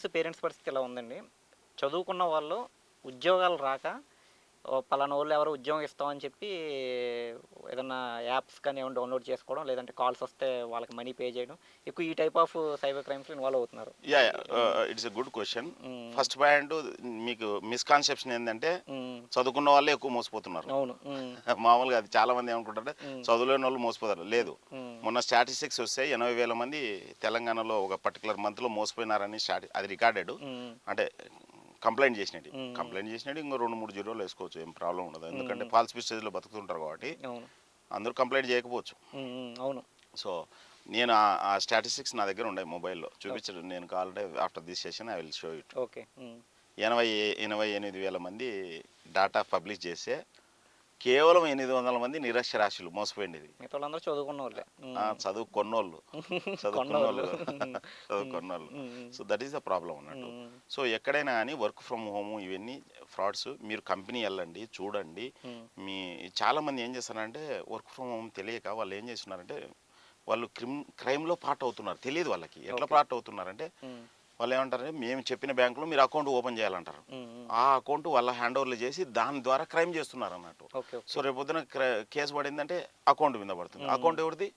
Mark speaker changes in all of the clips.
Speaker 1: Students parents పరిస్థితి ఇలా ఉందండి చదువుకున్న వాళ్ళు ఉద్యోగాలు రాక పలానా వాళ్ళు ఎవరు ఉద్యోగం ఇస్తామని చెప్పి ఏదన్నా యాప్స్ కానీ ఏమైనా డౌన్లోడ్ చేసుకోవడం లేదంటే కాల్స్ వస్తే వాళ్ళకి మనీ పే చేయడం ఎక్కువ ఈ టైప్ ఆఫ్ సైబర్ క్రైమ్స్లో ఇన్వాల్వ్ అవుతున్నారు
Speaker 2: ya it's a good question. First point మీకు మిస్కాన్సెప్షన్ ఏంటంటే
Speaker 1: మ్మ్.
Speaker 2: చదువుకున్న వాళ్ళే ఎక్కువ మోసపోతున్నారు. మామూలుగా అది చాలా మంది ఏమనుకుంటారంటే
Speaker 1: మ్మ్.
Speaker 2: చదువులేని వాళ్ళు మోసపోతారు. లేదు. మొన్న స్టాటిస్టిక్స్ వస్తే ఎనభై వేల మంది తెలంగాణలో ఒక పర్టికులర్ మంత్లో మోసపోయినారని స్టాటి అది రికార్డెడ్. అంటే కంప్లైంట్ చేసినట్టు. కంప్లైంట్ చేసినట్టు ఇంకో రెండు మూడు జీరోలు వేసుకోవచ్చు. ఏం ప్రాబ్లం ఉండదు. ఎందుకంటే ఫాల్స్ స్టేజ్లో బతుకుతుంటారు కాబట్టి అందరూ కంప్లైంట్ చేయకపోవచ్చు.
Speaker 1: అవును.
Speaker 2: సో నేను ఆ- స్టాటిస్టిక్స్ నా దగ్గర ఉన్నాయి మొబైల్లో. చూపించడం నేను కావాలంటే after this session I will show it.
Speaker 1: Okay.
Speaker 2: ఎనభై ఎనభై ఎనిమిది వేల మంది డాటా పబ్లిష్ చేస్తే కేవలం ఎనిమిది వందల మంది నిరక్షరాస్యులు మోసపోయింది
Speaker 1: మిగతా వాళ్ళందరూ చదువుకున్న వాళ్ళే మ్మ్.
Speaker 2: ఆ, చదువు కొన్నోళ్ళు చదువుకున్నోళ్ళు చదువుకున్నోళ్ళు
Speaker 1: మ్మ్.
Speaker 2: So that is the problem అన్నట్టు. సో ఎక్కడైనా కానీ వర్క్ ఫ్రమ్ హోమ్ ఇవన్నీ ఫ్రాడ్స్ మీరు కంపెనీ వెళ్ళండి చూడండి. మీ చాలా మంది ఏం చేస్తారంటే వర్క్ ఫ్రమ్ హోమ్ తెలియక వాళ్ళు ఏం చేస్తున్నారంటే వాళ్ళు క్రిమ్ క్రైమ్లో పార్ట్ అవుతున్నారు తెలియదు వాళ్ళకి ఎట్లా. పార్ట్ అవుతున్నారంటే. వాళ్ళు ఏమంటారంటే మేము చెప్పిన బ్యాంకులో మీరు అకౌంట్ ఓపెన్ చేయాలంటారు. ఆ అకౌంట్ వాళ్ళ హ్యాండ్ ఓవర్లు చేసి దాని ద్వారా క్రైమ్ చేస్తున్నారు అన్నట్టు సో రేపు పొద్దున క్ర- కేసు పడిందంటే అకౌంట్ మీద పడుతుంది. అకౌంట్ ఎవరిది?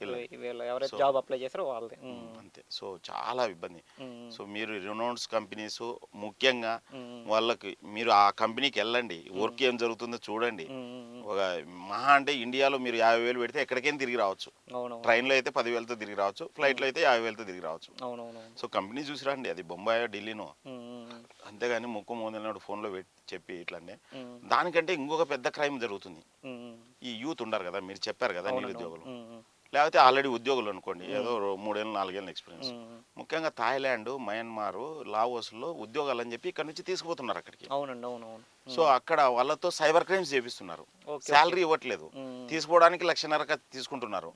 Speaker 1: వీళ్ళు ఎవరైతే జాబ్ అప్లై చేస్తారో వాళ్ళది.
Speaker 2: అంతే. సో చాలా ఇబ్బంది. సో మీరు రినౌన్స్ కంపెనీస్ ముఖ్యంగా. వాళ్ళకి మీరు ఆ కంపెనీకి వెళ్ళండి. వర్క్ ఏం జరుగుతుందో చూడండి. ఒక మహా అంటే ఇండియాలో మీరు యాభై వేలు పెడితే ఎక్కడికైనా తిరిగి రావచ్చు. ట్రైన్లో అయితే పదివేలతో తిరిగి రావచ్చు. ఫ్లైట్లో అయితే యాభై వేలతో తిరిగి రావచ్చు. సో కంపెనీ చూసి రండి. అది బొంబాయో ఢిల్లీనో. అంతేగాని ముక్కు మోదలినాడు ఫోన్లో పెట్టి చెప్పి ఇట్లనే. దానికంటే ఇంకొక పెద్ద క్రైమ్ జరుగుతుంది. ఈ యూత్ ఉండరు కదా. మీరు చెప్పారు కదా నిరుద్యోగులు. లేకపోతే ఆల్రెడీ ఉద్యోగులు అనుకోండి ఏదో మూడేళ్ళు నాలుగేళ్ళ ఎక్స్పీరియన్స్. ముఖ్యంగా థాయిలాండ్ మయన్మార్ లావోస్లో ఉద్యోగాలు అని చెప్పి ఇక్కడ నుంచి తీసుకుపోతున్నారు అక్కడికి.
Speaker 1: అవునండి అవునవును
Speaker 2: సో అక్కడ వాళ్ళతో సైబర్ క్రైమ్స్ చేపిస్తున్నారు. శాలరీ ఇవ్వట్లేదు. తీసుకోవడానికి లక్షన్నర తీసుకుంటున్నారు.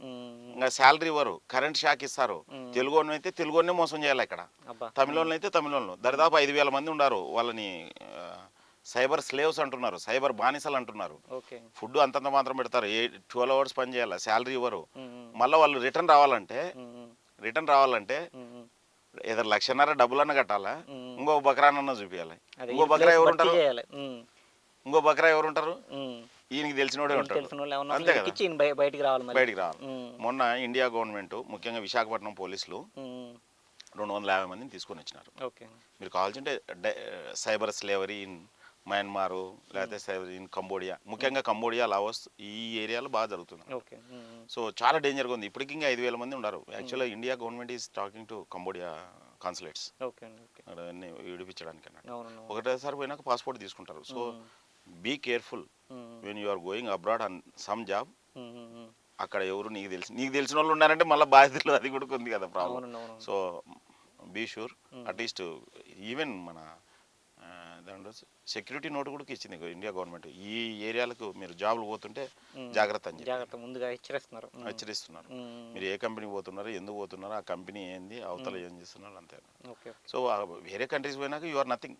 Speaker 2: ఇంకా శాలరీ ఇవ్వరు. కరెంట్ షాక్ ఇస్తారు. తెలుగు అయితే తెలుగునే మోసం చేయాలి ఇక్కడ. తమిళోళ్ళు అయితే తమిళోళ్ళు. దరిదాపు ఐదు వేల మంది ఉన్నారు వాళ్ళని సైబర్ స్లేవ్స్ అంటున్నారు సైబర్ బానిసలు అంటున్నారు. ఫుడ్ అంతంత మాత్రం పెడతారు. ఏ ట్వెల్వ్ అవర్స్ పని చేయాలి? శాలరీ ఇవ్వరు. మళ్ళీ వాళ్ళు రిటర్న్ రావాలంటే. రిటర్న్ రావాలంటే. ఏదో లక్షన్నర డబ్బులన్న కట్టాలా. ఇంకో బకరానన్న చూపించాలి ఇంకో బకరా ఎవరు ఉంటారు. ఇంకో బకరా ఎవరు ఉంటారు. ఈయనకి తెలిసినోడే
Speaker 1: వీళ్ళకి
Speaker 2: ఉంటాడు.
Speaker 1: తెలిసిన
Speaker 2: అంతే కదా?
Speaker 1: బయటికి రావాలి
Speaker 2: బయటికి. మొన్న ఇండియా గవర్నమెంట్ ముఖ్యంగా విశాఖపట్నం పోలీసులు. రెండు వందల యాభై మందిని తీసుకొని వచ్చినారు.
Speaker 1: ఓకే.
Speaker 2: మీరు కావాల్సింటే సైబర్ స్లేవరీ ఇన్ మయన్మారు లేకపోతే సైబర్ ఇన్ కంబోడియా ముఖ్యంగా కంబోడియా లావోస్ ఈ ఏరియాలో బాగా జరుగుతుంది.
Speaker 1: ఓకే. మ్మ్.
Speaker 2: సో చాలా డేంజర్గా ఉంది. ఇప్పటికి ఇంకా ఐదు వేల మంది ఉన్నారు. Actually India government is talking to Cambodia consulates విడిపించడానికి అన్నట్టు. ఒకటేసారి పోయినాక పాస్పోర్ట్ తీసుకుంటారు. So be careful. When you are going abroad on some job. అక్కడ ఎవరు నీకు తెలిసి నీకు తెలిసిన వాళ్ళు ఉన్నారంటే మళ్ళీ బాధ్యతలు అది కూడా ఉంది కదా problem. So be sure at least even మన దాంట్లో సెక్యూరిటీ నోట్ కూడా ఇచ్చింది ఇండియా గవర్నమెంట్. ఈ ఏరియాలకు మీరు జాబ్లు పోతుంటే జాగ్రత్త అని
Speaker 1: జాగ్రత్త ముందుగా హెచ్చరిస్తున్నారు.
Speaker 2: హెచ్చరిస్తున్నారు. మీరు ఏ కంపెనీ పోతున్నారు ఎందుకు పోతున్నారు ఆ కంపెనీ ఏంది అవతల ఏం చేస్తున్నారు అంతే సో వేరే కంట్రీస్ పోయినాక యు ఆర్ నథింగ్.